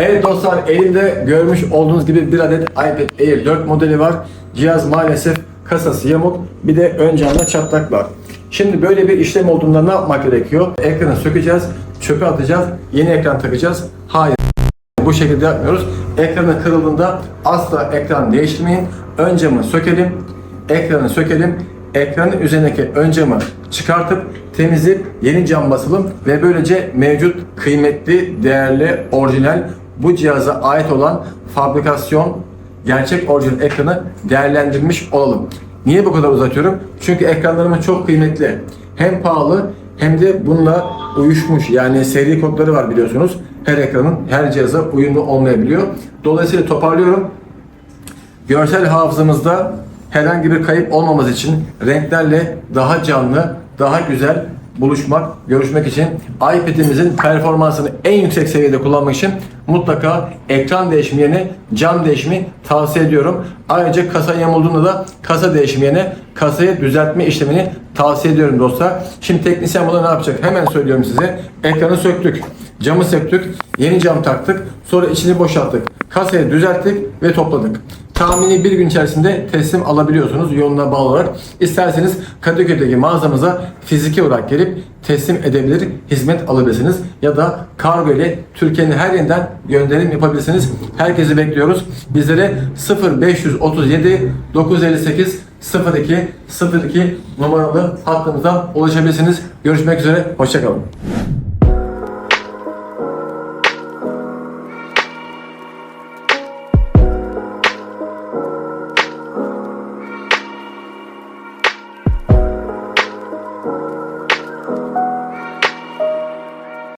Evet dostlar elimde görmüş olduğunuz gibi bir adet iPad Air 4 modeli var. Cihaz maalesef kasası yamuk bir de ön camda çatlak var. Şimdi böyle bir işlem olduğunda ne yapmak gerekiyor? Ekranı sökeceğiz, çöpe atacağız, yeni ekran takacağız. Hayır. Bu şekilde yapmıyoruz. Ekranı kırıldığında asla ekran değiştirmeyin. Ön camı sökelim, ekranı sökelim. Ekranın üzerindeki ön camı çıkartıp temizleyip yeni cam basalım ve böylece mevcut kıymetli, değerli, orijinal bu cihaza ait olan fabrikasyon gerçek orijinal ekranı değerlendirmiş olalım. Niye bu kadar uzatıyorum? Çünkü ekranlarımız çok kıymetli. Hem pahalı hem de bununla uyuşmuş yani seri kodları var biliyorsunuz. Her ekranın her cihaza uyumlu olmayabiliyor. Dolayısıyla toparlıyorum. Görsel hafızamızda herhangi bir kayıp olmaması için renklerle daha canlı, daha güzel buluşmak, görüşmek için iPad'imizin performansını en yüksek seviyede kullanmak için mutlaka ekran değişimi yerine cam değişimi tavsiye ediyorum. Ayrıca kasa yamulduğunda da kasa değişimi yerine kasayı düzeltme işlemini tavsiye ediyorum dostlar. Şimdi teknisyen burada ne yapacak? Hemen söylüyorum size. Ekranı söktük, camı söktük, yeni cam taktık, sonra içini boşalttık, kasayı düzelttik ve topladık. Tahmini bir gün içerisinde teslim alabiliyorsunuz yoluna bağlı olarak. İsterseniz Kadıköy'deki mağazamıza fiziki olarak gelip teslim edebilir, hizmet alabilirsiniz. Ya da kargo ile Türkiye'nin her yerinden gönderim yapabilirsiniz. Herkesi bekliyoruz. Bizlere 0537 958 02 02 numaralı hattımızdan ulaşabilirsiniz. Görüşmek üzere, hoşçakalın.